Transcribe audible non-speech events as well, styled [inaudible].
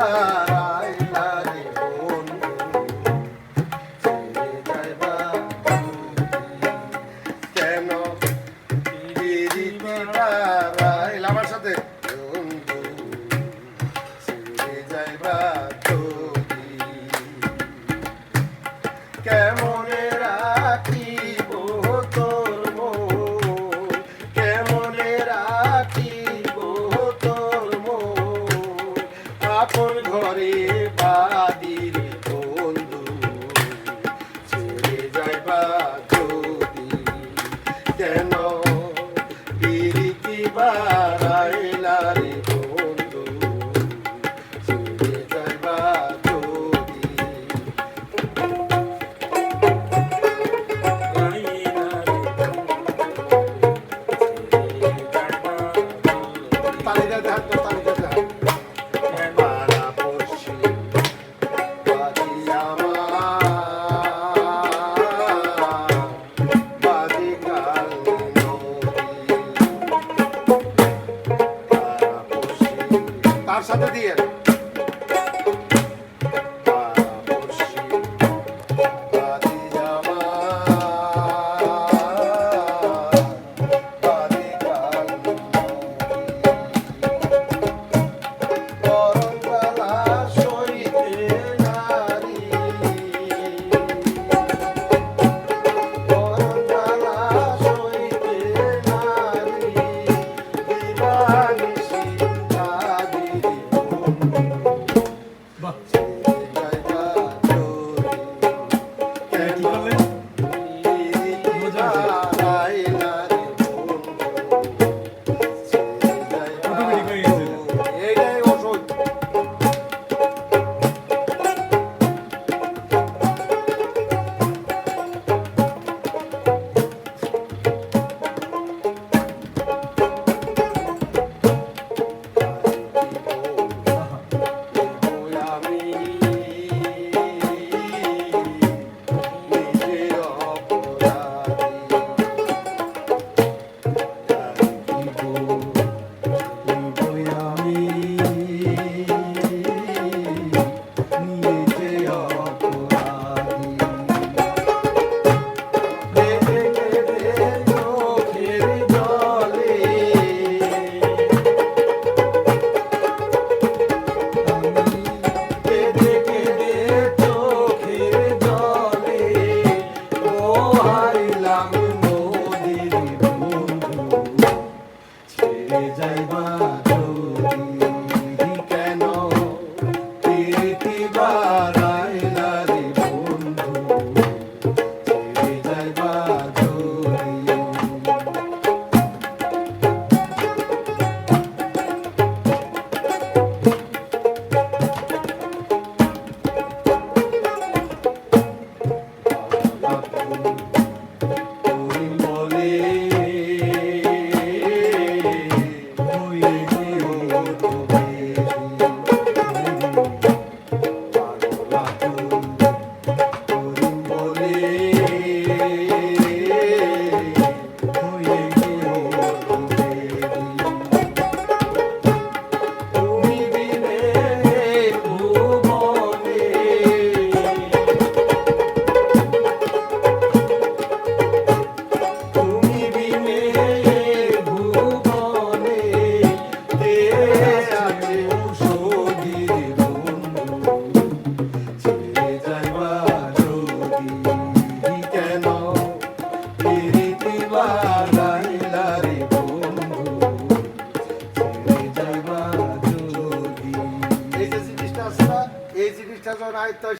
Ah. [laughs] ঘরে বাদি বন্ধু। ছেড়ে যায় বাদি কেন পিরিতি বা আর সাথে দিয়ে। baby. Marzonai